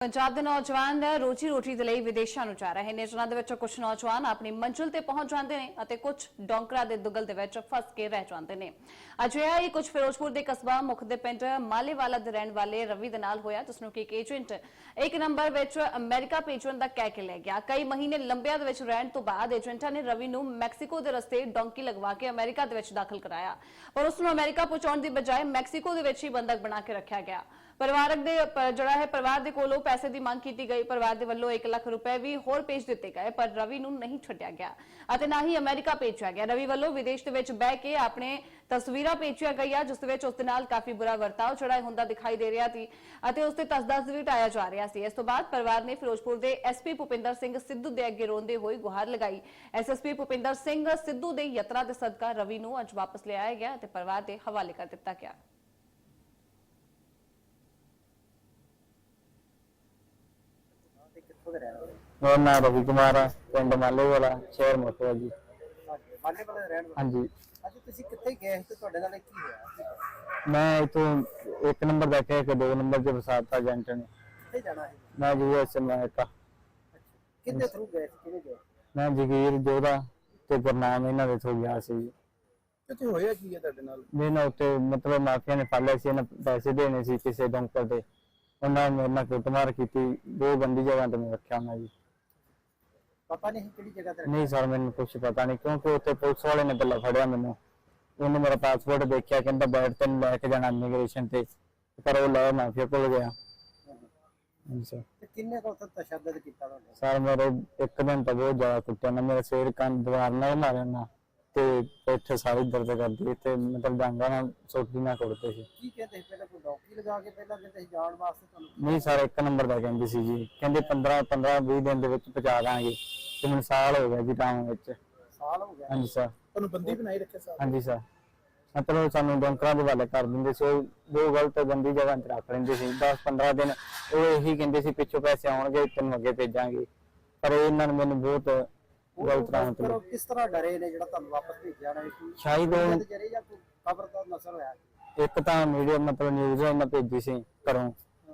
ਪੰਜਾਬ ਦੇ ਨੌਜਵਾਨ ਰੋਜੀ ਰੋਟੀ ਦੇ ਲਈ ਵਿਦੇਸ਼ਾਂ ਨੂੰ ਜਾ ਰਹੇ ਨੇ। ਜਿਨ੍ਹਾਂ ਦੇ ਵਿੱਚੋਂ ਕੁਝ ਨੌਜਵਾਨ ਆਪਣੀ ਮੰਜ਼ਿਲ ਤੇ ਪਹੁੰਚ ਜਾਂਦੇ ਨੇ ਅਤੇ ਕੁਝ ਡੌਂਕਰਾ ਦੇ ਦੁਗਲ ਦੇ ਵਿੱਚ ਫਸ ਕੇ ਰਹਿ ਜਾਂਦੇ ਨੇ। ਅਜਿਹਾ ਹੀ ਕੁਝ ਫਿਰੋਜ਼ਪੁਰ ਦੇ ਕਸਬਾ ਮੁਖ ਦੇ ਪਿੰਡ ਮਾਲੇਵਾਲਾ ਦੇ ਰਹਿਣ ਵਾਲੇ ਰਵੀ ਦੇ ਨਾਲ ਹੋਇਆ, ਜਿਸ ਨੂੰ ਕਿ ਇੱਕ ਏਜੰਟ ਇੱਕ ਨੰਬਰ ਵਿੱਚ ਅਮਰੀਕਾ ਭੇਜਣ ਦਾ ਕਹਿ ਕੇ ਲੈ ਗਿਆ। ਕਈ ਮਹੀਨੇ ਲੰਬਿਆਂ ਦੇ ਵਿੱਚ ਰਹਿਣ ਤੋਂ ਬਾਅਦ ਏਜੰਟਾਂ ਨੇ ਰਵੀ ਨੂੰ ਮੈਕਸੀਕੋ ਦੇ ਰਸਤੇ ਡੋਂਕੀ ਲਗਵਾ ਕੇ ਅਮਰੀਕਾ ਦੇ ਵਿੱਚ ਦਾਖਲ ਕਰਾਇਆ। ਪਰ ਉਸ ਨੂੰ ਅਮਰੀਕਾ ਪਹੁੰਚਾਉਣ ਦੀ ਬਜਾਏ ਮੈਕਸੀਕੋ ਦੇ ਵਿੱਚ ਹੀ ਬੰਦਕ ਬਣਾ ਕੇ ਰੱਖਿਆ ਗਿਆ। ਪਰਿਵਾਰਕ ਦੇ ਜਿਹੜਾ ਹੈ ਪਰਿਵਾਰ ਦੇ ਕੋਲੋਂ ਪੈਸੇ ਦੀ ਮੰਗ ਕੀਤੀ ਗਈ। ਪਰਿਵਾਰ ਦੇ ਵੱਲੋਂ 1 ਲੱਖ ਰੁਪਏ ਵੀ ਹੋਰ ਭੇਜ ਦਿੱਤੇ ਗਏ, ਪਰ ਰਵੀ ਨੂੰ ਨਹੀਂ ਛੱਡਿਆ ਗਿਆ ਅਤੇ ਨਾ ਹੀ ਅਮਰੀਕਾ ਭੇਜਿਆ ਗਿਆ। ਰਵੀ ਵੱਲੋਂ ਵਿਦੇਸ਼ ਦੇ ਵਿੱਚ ਬਹਿ ਕੇ ਆਪਣੇ ਤਸਵੀਰਾਂ ਭੇਜੀਆਂ ਗਈਆਂ, ਜਿਸ ਵਿੱਚ ਉਸ ਦੇ ਨਾਲ ਕਾਫੀ ਬੁਰਾ ਵਰਤਾਓ ਜਿਹੜਾ ਹੁੰਦਾ ਦਿਖਾਈ ਦੇ ਰਿਹਾ ਸੀ ਅਤੇ ਉਸ ਤੇ ਤਸਦਾਸ ਵੀ ਟਾਇਆ ਜਾ ਰਿਹਾ ਸੀ। ਇਸ ਤੋਂ ਬਾਅਦ ਪਰਿਵਾਰ ਨੇ ਫਿਰੋਜ਼ਪੁਰ ਦੇ ਐਸਪੀ ਭੁਪਿੰਦਰ ਸਿੰਘ ਸਿੱਧੂ ਦੇ ਅੱਗੇ ਰੋਂਦੇ ਹੋਏ ਗੁਹਾਰ ਲਗਾਈ। ਐਸਐਸਪੀ ਭੁਪਿੰਦਰ ਸਿੰਘ ਸਿੱਧੂ ਦੇ ਯਤਨਾ ਦੇ ਸਦਕਾ ਰਵੀ ਨੂੰ ਅੱਜ ਵਾਪਸ ਲਿਆਇਆ ਗਿਆ ਅਤੇ ਪਰਿਵਾਰ ਦੇ ਹਵਾਲੇ ਕਰ ਦਿੱਤਾ ਗਿਆ। ਤੇ ਕਿੱਥੋਂ ਦੇ ਰਹਿਣ ਵਾਲੇ ਮੇਰਾ ਨਾਮ ਰਵੀ ਕੁਮਾਰ ਹੈ ਪਿੰਡ ਮਾਲੇ ਵਾਲਾ ਸ਼ਹਿਰ ਮੋਟਵਾ ਜੀ। ਹਾਂਜੀ ਮਾਲੇ ਵਾਲੇ ਦੇ ਰਹਿਣ ਵਾਲੇ? ਹਾਂਜੀ। ਅੱਜ ਤੁਸੀਂ ਕਿੱਥੇ ਗਏ ਸੀ ਤੇ ਤੁਹਾਡੇ ਨਾਲ ਇਹ ਕੀ ਹੋਇਆ? ਮੈਂ ਇਥੋਂ ਇੱਕ ਨੰਬਰ ਬੈਠੇ ਕਿ ਦੋ ਨੰਬਰ 'ਚ ਵਸਾਤਾ ਏਜੰਟ ਨੇ। ਕਿੱਥੇ ਜਾਣਾ ਹੈ ਮੈਂ ਯੂਐਸ ਅਮਰੀਕਾ ਕਿੰਨੇ ਥਰੂ ਗਏ ਸੀ ਕਿਹਨੇ ਗਏ ਮੈਂ ਜਗੀਰ ਜੋਧਾ ਤੇ ਗੁਰਨਾਮ ਇਹਨਾਂ ਦੇ ਤੋਂ ਗਿਆ ਸੀ। ਕਿੱਥੇ ਹੋਇਆ ਕੀ ਹੈ ਤੁਹਾਡੇ ਨਾਲ? ਨਾਲ ਉੱਤੇ ਮਤਲਬ ਮਾਫੀਆ ਨੇ ਫੜ ਲਿਆ ਸੀ ਇਹਨਾਂ ਪੈਸੇ ਦੇਣੇ ਸੀ ਕਿਸੇ ਡੰਕਰ ਦੇ। ਉਹਨਾਂ ਨੇ ਮੇਰੇ ਨਾਲ ਕੁੱਟਮਾਰ ਕੀਤੀ ਦੋ ਬੰਦੀ ਜਗ੍ਹਾ ਤੇ ਮੈਂ ਰੱਖਿਆ ਉਹਨਾਂ ਜੀ। ਪਤਾ ਨਹੀਂ ਕਿਹੜੀ ਜਗ੍ਹਾ ਤੇ ਨਹੀਂ ਸਰ ਮੈਨੂੰ ਕੁਝ ਪਤਾ ਨਹੀਂ ਕਿਉਂਕਿ ਉੱਥੇ ਪੁਲਿਸ ਵਾਲੇ ਨੇ ਪਹਿਲਾਂ ਫੜਿਆ ਮੈਨੂੰ। ਉਹਨੇ ਮੇਰਾ ਪਾਸਪੋਰਟ ਦੇਖਿਆ ਕਹਿੰਦਾ ਬੈਠ ਤੈਨੂੰ ਲੈ ਕੇ ਜਾਣਾ ਇਮੀਗ੍ਰੇਸ਼ਨ ਤੇ ਪਰ ਉਹ ਲੈ ਮਾਫੀਆ ਕੋਲ ਗਿਆ। ਸਰ। ਤੇ ਕਿੰਨੇ ਕੋ ਉੱਥੇ ਤਸ਼ੱਦਦ ਕੀਤਾ ਤੁਹਾਡੇ? ਸਰ ਮੇਰੇ ਇੱਕ ਦਿਨ ਤਾਂ ਬਹੁਤ ਜ਼ਿਆਦਾ ਕੁੱਟਿਆ ਨਾ ਮੇਰੇ ਸਿਰ ਕੰਨ ਦੀਵਾਰ ਨਾਲ ਮਾਰਿਆ ਨਾ। ਤੇ ਪਿੱਠ ਸਾਰੀ ਦਰਦ ਕਰਦੀ ਤੇ ਮਤਲਬ ਡਾਂਗਾ ਨਾਲ ਸੋਟੀ ਨਾਲ ਕੁੱਟਦੇ ਸੀ। ਕੀ ਕਹਿੰਦੇ ਸੀ? ਪਹਿਲਾਂ ਕੋਈ ਡੌਕੀ ਲਗਾ ਕੇ ਪਹਿਲਾਂ ਕਹਿੰਦੇ ਸੀ ਜਾਣ ਵਾਸਤੇ ਤੁਹਾਨੂੰ ਨਹੀਂ ਸਰ ਇੱਕ ਨੰਬਰ ਦਾ ਕਹਿੰਦੀ ਸੀ ਜੀ। ਕਹਿੰਦੇ 15 15 20 ਦਿਨ ਦੇ ਵਿੱਚ ਪਹੁੰਚਾ ਦਾਂਗੇ। ਤੇ ਮੈਨੂੰ ਸਾਲ ਹੋ ਗਿਆ ਜੀ ਕੰਮ ਵਿੱਚ। ਸਾਲ ਹੋ ਗਿਆ? ਹਾਂਜੀ ਸਰ। ਤੁਹਾਨੂੰ ਬੰਦੀ ਬਣਾਈ ਰੱਖਿਆ ਸਾਲ? ਹਾਂਜੀ ਸਰ। ਮਤਲਬ ਸਾਨੂੰ ਡੋਂਕਰਾਂ ਦੇ ਵਾਲੇ ਕਰ ਦਿੰਦੇ ਸੀ। ਉਹ ਗਲਤ ਗੰਦੀ ਜਗ੍ਹਾ ਤੇ ਰੱਖ ਲੈਂਦੇ ਸੀ। 10 15 ਦਿਨ ਉਹ ਇਹੀ ਕਹਿੰਦੇ ਸੀ ਪਿੱਛੋਂ ਪੈਸੇ ਆਉਣਗੇ ਤੈਨੂੰ ਅੱਗੇ ਭੇਜਾਂਗੇ। ਪਰ ਇਹਨਾਂ ਨੇ ਮੈਨੂੰ ਬਹੁਤ ਉਹ ਕਿਸ ਤਰ੍ਹਾਂ ਡਰੇ ਨੇ ਜਿਹੜਾ ਤੁਹਾਨੂੰ ਵਾਪਸ ਭੇਜਿਆ ਨਾ ਕੋਈ ਸ਼ਾਇਦ ਉਹ- ਜਰੇ ਜਾਂ ਕੋਈ ਖਬਰ ਦਾ ਨਸਲ ਹੋਇਆ ਇੱਕ ਤਾਂ ਮੀਡੀਆ ਮਤਲਬ ਨਿਊਜ਼ ਉਹਨਾਂ ਭੇਜੀ ਸੀ ਘਰੋਂ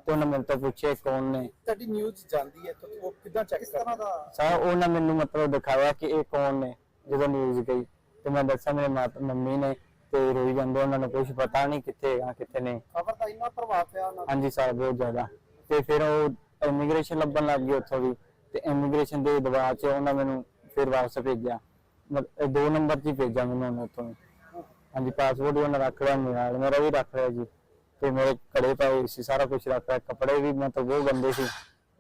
ਤੇ ਉਹਨਾਂ ਮੈਨੂੰ ਤਾਂ ਪੁੱਛਿਆ ਕੌਣ ਨੇ। ਤੁਹਾਡੀ ਨਿਊਜ਼ ਜਾਂਦੀ ਹੈ ਤਾਂ ਉਹ ਕਿੱਦਾਂ ਚੈੱਕ ਕਿਸ ਤਰ੍ਹਾਂ ਦਾ? ਸਰ ਉਹਨਾਂ ਮੈਨੂੰ ਮਤਲਬ ਦਿਖਾਇਆ ਕਿ ਇਹ ਕੌਣ ਨੇ ਜਦੋਂ ਨਿਊਜ਼ ਗਈ। ਤੇ ਮੈਂ ਦੱਸਿਆ ਮੇਰੇ ਮਾਤਾ ਮੰਮੀ ਨੇ ਤੇ ਰੋਈ ਜਾਂਦੇ ਉਹਨਾਂ ਨੂੰ ਕੁਝ ਪਤਾ ਨਹੀਂ ਕਿੱਥੇ ਆ ਕਿੱਥੇ ਨਹੀਂ। ਖਬਰ ਦਾ ਇੰਨਾ ਪ੍ਰਭਾਵ ਪਿਆ ਉਹਨਾਂ। ਹਾਂਜੀ ਸਰ ਬਹੁਤ ਜ਼ਿਆਦਾ। ਤੇ ਫਿਰ ਉਹ ਇਮੀਗ੍ਰੇਸ਼ਨ ਲੱਭਣ ਲੱਗ ਗਈ ਉੱਥੋਂ ਦੀ ਤੇ ਇਮੀਗ੍ਰੇਸ਼ਨ ਦੇ ਦਬਾਅ 'ਚ ਉਹਨਾਂ ਮੈਨੂੰ ਫਿਰ ਵਾਪਸ ਭੇਜਿਆ। ਮਤ- ਦੋ ਨੰਬਰ 'ਚ ਹੀ ਭੇਜਿਆ ਮੈਨੂੰ ਉਹਨਾਂ ਉੱਥੋਂ ਹਾਂਜੀ ਪਾਸਪੋਰਟ ਵੀ ਉਹਨਾਂ ਰੱਖ ਲਿਆ, ਮੇਰਾ ਮੇਰਾ ਵੀ ਰੱਖ ਲਿਆ ਜੀ। ਤੇ ਮੇਰੇ ਕੜੇ ਪਾਏ ਸੀ, ਸਾਰਾ ਕੁਝ ਰੱਖ ਲਿਆ, ਕੱਪੜੇ ਵੀ ਮਤਲਬ ਬਹੁਤ ਗੰਦੇ ਸੀ।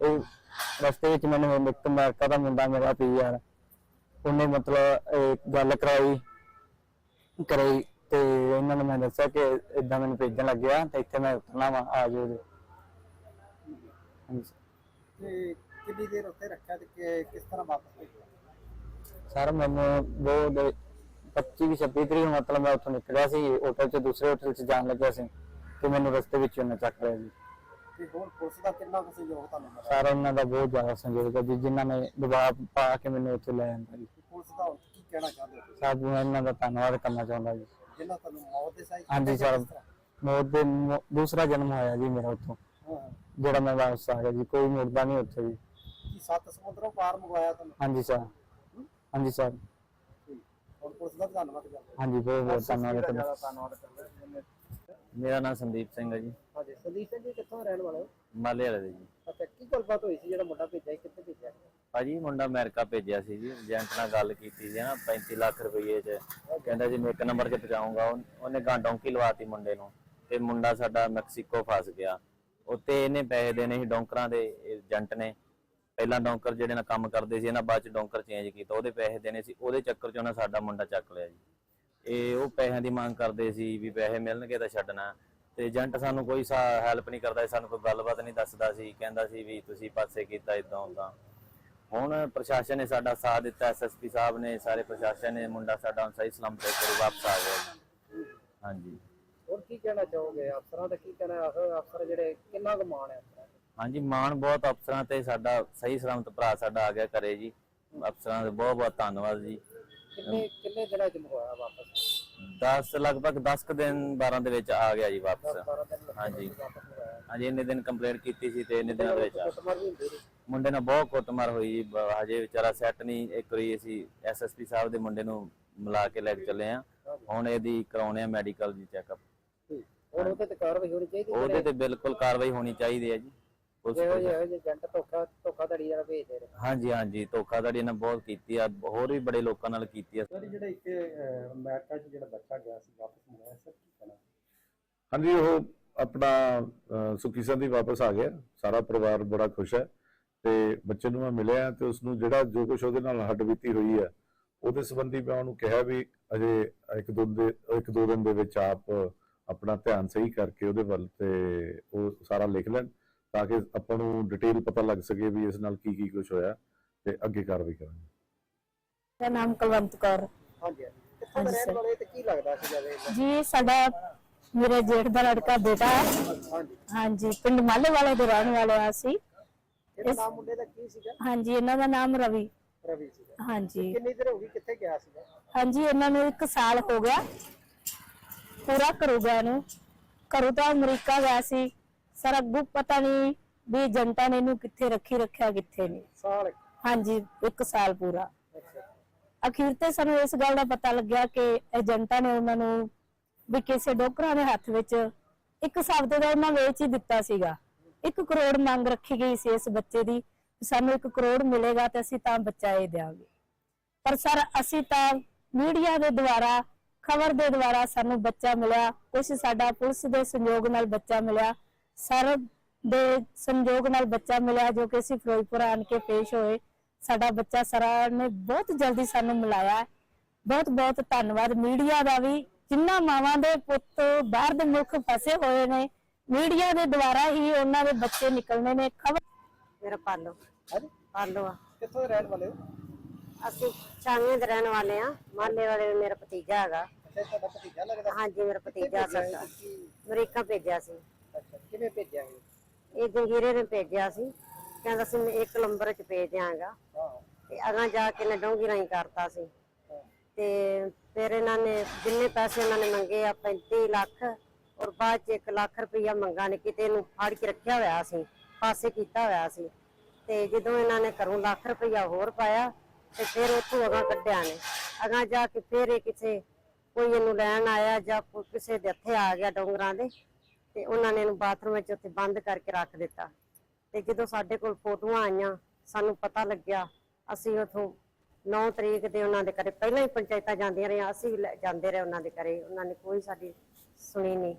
ਉਹ ਰਸਤੇ ਵਿੱਚ ਮੈਨੂੰ ਇੱਕ ਅਮਰੀਕਾ ਦਾ ਮੁੰਡਾ ਮੇਰਾ ਪੀ ਉਹਨੇ ਮਤਲਬ ਗੱਲ ਕਰਾਈ ਕਰਾਈ ਤੇ ਇਹਨਾਂ ਨੇ ਮੈਂ ਦੱਸਿਆ ਕਿ ਇਦਾਂ ਮੈਨੂੰ ਭੇਜਣ ਲੱਗਿਆ ਤੇ ਇੱਥੇ ਮੈਂ ਉਤਰਨਾ ਵਾ, ਆ ਜਾਓ ਜੀ। ਤੇ ਕਿੰਨੀ ਦੇਰ ਉੱਥੇ ਰੱਖਿਆ ਤੇ ਕਿਸ ਤਰ੍ਹਾਂ ਵਾਪਸ ਭੇਜਿਆ? ਸਰ ਮੈਨੂੰ ਬਹੁਤ 25 26 ਤਰੀਕ ਨੂੰ ਮਤਲਬ ਮੈਂ ਉੱਥੋਂ ਨਿਕਲਿਆ ਸੀ ਹੋਟਲ 'ਚ ਦੂਸਰੇ ਹੋਟਲ 'ਚ ਜਾਣ ਲੱਗਿਆ ਸੀ ਤੇ ਮੈਨੂੰ ਰਸਤੇ ਵਿੱਚ ਉਹਨੇ ਚੱਕ ਲਿਆ ਜੀ। ਤੇ ਹੁਣ ਪੁਲਿਸ ਦਾ ਕਿੰਨਾ ਕੁ ਸਹਿਯੋਗ ਤੁਹਾਨੂੰ ਮਿਲਿਆ? ਸਾਰਾ ਉਹਨਾਂ ਦਾ ਬਹੁਤ ਜ਼ਿਆਦਾ ਸੰਯੋਗ ਹੈ ਜੀ ਜਿਨ੍ਹਾਂ ਨੇ ਦਬਾਅ ਪਾ ਕੇ ਮੈਨੂੰ ਉੱਥੇ ਲੈ ਆਂਦਾ ਜੀ। ਪੁਲਿਸ ਦਾ ਕੀ ਕਹਿਣਾ ਚਾਹੁੰਦੇ ਹੋ? ਸਭ ਨੂੰ ਇਹਨਾਂ ਦਾ ਧੰਨਵਾਦ ਕਰਨਾ ਚਾਹੁੰਦਾ ਜੀ। ਜਿਨ੍ਹਾਂ ਤੁਹਾਨੂੰ ਮੌਤ ਦੇ ਸਾਈ ਹਾਂਜੀ ਸਰ ਮੌਤ ਦੇ ਦੂਸਰਾ ਜਨਮ ਹੋਇਆ ਜੀ ਮੇਰਾ ਉੱਥੋਂ। ਜਿਹੜਾ ਮੈਂ ਵਾਪਸ ਆ ਗਿਆ ਜੀ ਕੋਈ ਮੁੜਦਾ ਨਹੀਂ ਉੱਥੇ ਜੀ। ਕੀ ਸੱਤ ਸਮੁੰਦਰੋਂ ਪਾਰ ਮੰਗਵਾਇਆ ਤੁਹਾਨੂੰ? ਹਾਂਜੀ ਸਰ। ਹਾਂਜੀ ਸਰ। ਠੀਕ। ਹੁਣ ਪੁਲਿਸ ਦਾ ਵੀ ਧੰਨਵਾਦ ਕਰਦੇ ਹਾਂਜੀ ਬਹੁਤ ਬਹੁਤ ਧੰਨਵਾਦ ਤੁਹਾਡਾ। ਧੰਨਵਾਦ ਕਰਦੇ ਮੇਰਾ ਨਾਮ ਸੰਦੀਪ ਸਿੰਘ ਹੈ ਜੀ। ਹਾਂਜੀ ਸੰਦੀਪ ਸਿੰਘ ਜੀ ਕਿੱਥੋਂ ਰਹਿਣ ਵਾਲੇ ਹੋ? ਮਾਲੇ ਵਾਲੇ ਦੇ ਜੀ। ਅੱਛਾ ਕੀ ਗੱਲਬਾਤ ਹੋਈ ਸੀ ਜਿਹੜਾ ਮੁੰਡਾ ਭੇਜਿਆ ਸੀ, ਕਿੱਥੇ ਭੇਜਿਆ ਭਾਜੀ ਮੁੰਡਾ ਅਮਰੀਕਾ ਭੇਜਿਆ ਸੀ ਜੀ। ਏਜੰਟ ਨਾਲ ਗੱਲ ਕੀਤੀ ਸੀ ਨਾ 35 ਲੱਖ ਰੁਪਏ ਚ। ਕਹਿੰਦਾ ਜੀ ਮੈਂ ਇੱਕ ਨੰਬਰ 'ਚ ਪਹੁੰਚਾਊਂਗਾ ਉਹ- ਉਹਨੇ ਗਾਂ ਡੌਂਕੀ ਲਵਾਤੀ ਮੁੰਡੇ ਨੂੰ। ਤੇ ਮੁੰਡਾ ਸਾਡਾ ਮੈਕਸੀਕੋ ਫਸ ਗਿਆ। ਉੱਤੇ ਇਹਨੇ ਪੈਸੇ ਦੇਣੇ ਸੀ ਡੌਂਕਰਾਂ ਦੇ ਏਜੰਟ ਨੇ। ਪਹਿਲਾਂ ਡੌਂਕਰ ਜਿਹੜੇ ਨਾਲ ਕੰਮ ਕਰਦੇ ਸੀ, ਇਹਨਾਂ ਬਾਅਦ ਚ ਡੌਂਕਰ ਚੇਂਜ ਕੀਤਾ, ਉਹਦੇ ਪੈਸੇ ਦੇਣੇ ਸੀ, ਉਹਦੇ ਚੱਕਰ 'ਚ ਉਹਨਾਂ ਸਾਡਾ ਮੁੰਡਾ ਚੱਕ ਲਿਆ ਜੀ। ਇਹ ਉਹ ਪੈਸਿਆਂ ਦੀ ਮੰਗ ਕਰਦੇ ਸੀ ਵੀ ਪੈਸੇ ਮਿਲਣਗੇ ਤਾਂ ਛੱਡਣਾ। ਤੇ ਏਜੰਟ ਸਾਨੂੰ ਕੋਈ ਹੈਲਪ ਨਹੀਂ ਕਰਦਾ ਸੀ, ਸਾਨੂੰ ਕੋਈ ਗੱਲਬਾਤ ਨਹੀਂ ਦੱਸਦਾ ਸੀ, ਕਹਿੰਦਾ ਸੀ ਵੀ ਤੁਸੀਂ ਪਾਸੇ ਕੀਤਾ ਇਦਾਂ ਉਦਾਂ ਹੁਣ ਪ੍ਰਸ਼ਾਸਨ ਨੇ ਸਾਡਾ ਸਾਥ ਦਿੱਤਾ ਐਸਐਸਪੀ ਸਾਹਿਬ ਨੇ, ਸਾਰੇ ਪ੍ਰਸ਼ਾਸਨ ਨੇ, ਮੁੰਡਾ ਸਾਡਾ ਹੁਣ ਸਹੀ ਸਲਾਮਤ ਤੇ ਘਰੇ ਵਾਪਸ ਆ ਗਿਆ ਹਾਂਜੀ। ਹੋਰ ਕੀ ਕਹਿਣਾ ਚਾਹੋਗੇ? ਅਫਸਰਾਂ ਦਾ ਕੀ ਕਹਿਣਾ? ਅਫਸਰ ਜਿਹੜੇ ਕਿੰਨਾ ਕੁ ਮਾਣ ਹੈ? ਹਾਂਜੀ ਮਾਣ ਬਹੁਤ ਅਫਸਰਾਂ ਤੇ ਸਾਡਾ ਸਹੀ ਸਲਾਮਤ ਭਰਾ ਸਾਡਾ ਆ ਗਿਆ ਘਰੇ ਜੀ। ਅਫਸਰਾਂ ਦਾ ਬਹੁਤ ਬਹੁਤ ਧੰਨਵਾਦ ਜੀ। ਕਿੰਨੇ ਕਿੰਨੇ ਦਿਨਾਂ ਚ ਮੰਗਵਾਇਆ ਵਾਪਸ? 10 ਲਗਭਗ 10 ਕੁ ਦਿਨ 12 ਦੇ ਵਿੱਚ ਆ ਗਿਆ ਜੀ ਵਾਪਸ। 12 ਦਿਨ ਲੱਗੇ ਹਾਂਜੀ। ਵਾਪਸ ਮੰਗਵਾਇਆ। ਹਾਂਜੀ ਇੰਨੇ ਦਿਨ ਕੰਪਲੇਂਟ ਕੀਤੀ ਸੀ ਤੇ ਇੰਨੇ ਦਿਨਾਂ ਦੇ ਵਿੱਚ ਆ- ਮੁੰਡੇ ਨਾਲ ਬਹੁਤ ਕੁੱਟਮਾਰ ਹੋਈ ਜੀ। ਬ- ਹਜੇ ਵਿਚਾਰਾ ਸੈੱਟ ਨਹੀਂ ਇੱਕ ਵਾਰੀ ਅਸੀਂ ਐਸਐਸਪੀ ਸਾਹਿਬ ਦੇ ਮੁੰਡੇ ਨੂੰ ਮਿਲਾ ਕੇ ਲੈ ਕੇ ਚੱਲੇ ਆ ਹੁਣ ਇਹਦੀ ਕਰਾਉਣੇ ਆ ਮੈਡੀਕਲ ਦੀ ਚੈੱਕਅਪ ਠੀਕ। ਹੁਣ ਉਹਦੇ ਤੇ ਕਾਰਵਾਈ ਹੋਣੀ ਚਾਹੀਦੀ ਉਹਦੇ ਤੇ ਬਿਲਕੁਲ ਕਾਰਵਾਈ ਹੋਣੀ ਚਾਹੀਦੀ ਹੈ ਜੀ। ਜਿਹੋ। ਜਿਹੇ ਜਿਹੇ ਏਜੰਟ ਧੋਖਾ ਭੇਜਦੇ ਹਾਂਜੀ ਹਾਂਜੀ ਧੋਖਾਧੜੀ ਇਹਨਾਂ ਬਹੁਤ ਕੀਤੀ ਆ ਹੋਰ ਵੀ ਬੜੇ ਲੋਕਾਂ ਨਾਲ ਕੀਤੀ ਆ। ਸਰ ਜਿਹੜਾ ਇੱਥੇ ਅਮਰੀਕਾ 'ਚ ਜਿਹੜਾ ਬੱਚਾ ਗਿਆ ਸੀ ਵਾਪਸ ਮੁੜਿਆ ਸਰ ਕੀ ਕਹਿਣਾ? ਹਾਂਜੀ ਉਹ ਆਪਣਾ ਅਹ, ਸੁੱਖੀ ਸੰਦੀ ਵਾਪਸ ਆ ਗਿਆ। ਸਾਰਾ ਪਰਿਵਾਰ ਬੜਾ ਖੁਸ਼ ਹੈ ਤੇ ਬੱਚੇ ਨੂੰ ਮੈਂ ਮਿਲਿਆ ਤੇ ਉਸ ਨੂੰ ਜਿਹੜਾ ਜੋ ਕੁਝ ਉਹਦੇ ਨਾਲ ਹੱਡਬੀਤੀ ਹੋਈ ਹੈ ਉਹਦੇ ਸੰਬੰਧੀ ਮੈਂ ਉਹਨੂੰ ਕਿਹਾ ਵੀ ਅਜੇ ਇੱਕ ਦੋ ਦੇ ਇੱਕ ਦੋ ਦਿਨ ਦੇ ਵਿੱਚ ਆਪ ਆਪਣਾ ਧਿਆਨ ਸਹੀ ਕਰਕੇ ਉਹਦੇ ਵੱਲ ਤੇ ਉਹ ਸਾਰਾ ਲਿਖ ਲੈਣ। ਤਾਂ ਕਿ ਆਪਾਂ ਨੂੰ ਡਿਟੇਲ ਪਤਾ ਲੱਗ ਸਕੇ ਵੀ ਇਸ ਨਾਲ ਕੀ ਕੀ ਕੁਝ ਹੋਇਆ ਤੇ ਅੱਗੇ ਕਾਰਵਾਈ ਕਰਾਂਗੇ। ਮੇਰਾ ਨਾਮ ਕੁਲਵੰਤ ਕੌਰ। ਹਾਂਜੀ ਕਿੱਥੋਂ ਦੇ ਹਾਂਜੀ ਰਹਿਣ ਸਰ। ਵਾਲੇ ਤੇ ਕੀ ਲੱਗਦਾ ਸੀ ਜਦ ਜੀ ਸਾਡਾ ਮੇਰੇ ਜੇਠ ਦਾ ਲੜਕਾ ਬੇਟਾ। ਹੈ ਹਾਂਜੀ। ਹਾਂਜੀ ਪਿੰਡ ਮਾਲੇ ਵਾਲੇ ਦੇ ਰਹਿਣ ਵਾਲੇ ਆ ਅਸੀਂ। ਇਹਦਾ ਨਾਮ ਮੁੰਡੇ ਦਾ ਕੀ ਸੀਗਾ? ਹਾਂਜੀ ਇਹਨਾਂ ਦਾ ਨਾਮ ਰਵੀ। ਰਵੀ ਸੀਗਾ। ਹਾਂਜੀ। ਕਿੰਨੀ ਦੇਰ ਹੋ ਗਈ ਕਿੱਥੇ ਗਿਆ ਸੀਗਾ? ਹਾਂਜੀ ਇਹਨਾਂ ਨੂੰ 1 ਸਾਲ ਹੋ ਗਿਆ। ਪੂਰਾ ਕਰੂਗਾ ਇਹਨੂੰ। ਘਰੋਂ ਤਾਂ ਅਮਰੀਕਾ ਗਿਆ ਸੀ। ਸਰ ਅੱਗੋਂ ਪਤਾ ਨਹੀਂ ਵੀ ਏਜੰਟਾਂ ਨੇ ਇਹਨੂੰ ਕਿੱਥੇ ਰੱਖੀ ਰੱਖਿਆ ਕਿੱਥੇ ਨਹੀਂ ਸਾਲ ਹਾਂਜੀ 1 ਸਾਲ ਪੂਰਾ। ਅਖੀਰ ਤੇ ਸਾਨੂੰ ਇਸ ਗੱਲ ਦਾ ਪਤਾ ਲੱਗਿਆ ਕਿ ਏਜੰਟਾਂ ਨੇ ਉਹਨਾਂ ਨੂੰ ਵੀ ਕਿਸੇ ਡੋਕਰਾਂ ਦੇ ਹੱਥ ਵਿੱਚ ਇੱਕ ਸ਼ਬਦ ਦਾ ਉਹਨਾਂ ਵੇਚ ਹੀ ਦਿੱਤਾ ਸੀਗਾ। 1 ਕਰੋੜ ਮੰਗ ਰੱਖੀ ਗਈ ਸੀ ਇਸ ਬੱਚੇ ਦੀ ਸਾਨੂੰ 1 ਕਰੋੜ ਮਿਲੇਗਾ ਤੇ ਅਸੀਂ ਤਾਂ ਬੱਚਾ ਇਹ ਦੇਵਾਂਗੇ ਪਰ ਸਰ ਅਸੀਂ ਤਾਂ ਮੀਡੀਆ ਦੇ ਦੁਆਰਾ ਖਬਰ ਦੇ ਦੁਆਰਾ ਸਾਨੂੰ ਬੱਚਾ ਮਿਲਿਆ ਕੁਝ ਸਾਡਾ ਪੁਲਿਸ ਦੇ ਸੰਯੋਗ ਨਾਲ ਬੱਚਾ ਮਿਲਿਆ ਸਰ ਦੇ ਸੰਯੋਗ ਨਾਲ ਬੱਚਾ ਮਿਲਿਆ ਜੋ ਕਿ ਅਸੀਂ ਫਿਰੋਜ਼ਪੁਰ ਆਣ ਕੇ ਪੇਸ਼ ਹੋਏ। ਸਾਡਾ ਬੱਚਾ ਸਰਾਂ ਨੇ ਬਹੁਤ ਜਲਦੀ ਸਾਨੂੰ ਮਿਲਾਇਆ। ਬਹੁਤ ਬਹੁਤ ਧੰਨਵਾਦ। ਮੀਡੀਆ ਦਾ ਵੀ ਜਿੰਨਾ ਮਾਵਾਂ ਦੇ ਪੁੱਤ ਬਾਹਰ ਦੇ ਮੁਲਕ ਫਸੇ ਹੋਏ ਨੇ ਮੀਡੀਆ ਦੇ ਦੁਆਰਾ ਹੀ ਉਹਨਾਂ ਦੇ ਬੱਚੇ ਨਿਕਲਣੇ ਨੇ। ਖਬਰ ਮੇਰਾ ਪਾਲੋ। ਪਾਲੋ ਆ। ਕਿੱਥੋਂ ਦੇ ਰਹਿਣ ਵਾਲੇ ਹੋ? ਅਸੀਂ ਛਾਵੇਂ ਦੇ ਰਹਿਣ ਵਾਲੇ ਆ। ਮਾਲੇ ਵਾਲੇ ਮੇਰਾ ਭਤੀਜਾ ਹੈਗਾ। ਅੱਛਾ ਤੁਹਾਡਾ ਭਤੀਜਾ ਲੱਗਦਾ? ਹਾਂਜੀ ਮੇਰਾ ਭਤੀਜਾ ਭੇਜਿਆ ਸਾਡਾ ਸੀ? ਅਮਰੀਕਾ ਭੇਜਿਆ ਸੀ। ਅੱਛਾ ਕਿਵੇਂ ਭੇਜਿਆ ਇਹ? ਇਹ ਜੰਗੀਰੇ ਨੇ ਭੇਜਿਆ ਸੀ। ਕਹਿੰਦਾ ਸੀ ਮੈਂ ਇੱਕ ਨੰਬਰ ਚ ਭੇਜ ਦਿਆਂਗਾ। ਹਾਂ। ਤੇ ਅਗਾਂ ਜਾ ਕੇ ਨੇ ਡੋਂਗੀ ਰਾਈ ਕਰਤਾ ਸੀ। ਤੇ ਫਿਰ ਇਹਨਾਂ ਨੇ ਜਿੰਨੇ ਪੈਸੇ ਇਹਨਾਂ ਨੇ ਮੰਗੇ ਆ 35 ਲੱਖ ਔਰ ਬਾਅਦ ਚ 1 ਲੱਖ ਰੁਪਈਆ ਮੰਗਾ ਨੇ ਕਿਤੇ ਇਹਨੂੰ ਫੜ ਕੇ ਰੱਖਿਆ ਹੋਇਆ ਸੀ ਪਾਸੇ ਕੀਤਾ ਹੋਇਆ ਸੀ। ਤੇ ਜਦੋਂ ਇਹਨਾਂ ਨੇ ਘਰੋਂ ਲੱਖ ਰੁਪਈਆ ਹੋਰ ਪਾਇਆ ਤੇ ਫਿਰ ਉੱਥੋਂ ਅਗਾਂ ਕੱਢਿਆ ਨੇ। ਅਗਾਂ ਜਾ ਕੇ ਫਿਰ ਇਹ ਕਿਸੇ ਕੋਈ ਇਹਨੂੰ ਲੈਣ ਆਇਆ ਜਾਂ ਕੋਈ ਕਿਸੇ ਦੇ ਹੱਥੇ ਆ ਗਿਆ ਡੋਂਗਰਾਂ ਦੇ ਤੇ ਉਹਨਾਂ ਨੇ ਇਹਨੂੰ ਬਾਥਰੂਮ ਵਿੱਚ ਉੱਥੇ ਬੰਦ ਕਰਕੇ ਰੱਖ ਦਿੱਤਾ। ਤੇ ਜਦੋਂ ਸਾਡੇ ਕੋਲ ਫੋਟੋਆਂ ਆਈਆਂ, ਸਾਨੂੰ ਪਤਾ ਲੱਗਿਆ, ਅਸੀਂ ਉਥੋਂ 9 ਤਰੀਕ ਦੇ ਉਹਨਾਂ ਦੇ ਘਰੇ, ਪਹਿਲਾਂ ਹੀ ਪੰਚਾਇਤਾਂ ਜਾਂਦੀਆਂ ਰਹੀਆਂ, ਅਸੀਂ ਜਾਂਦੇ ਰਹੇ ਉਹਨਾਂ ਦੇ ਘਰੇ। ਉਹਨਾਂ ਨੇ ਕੋਈ ਸਾਡੀ ਸੁਣੀ ਨਹੀਂ।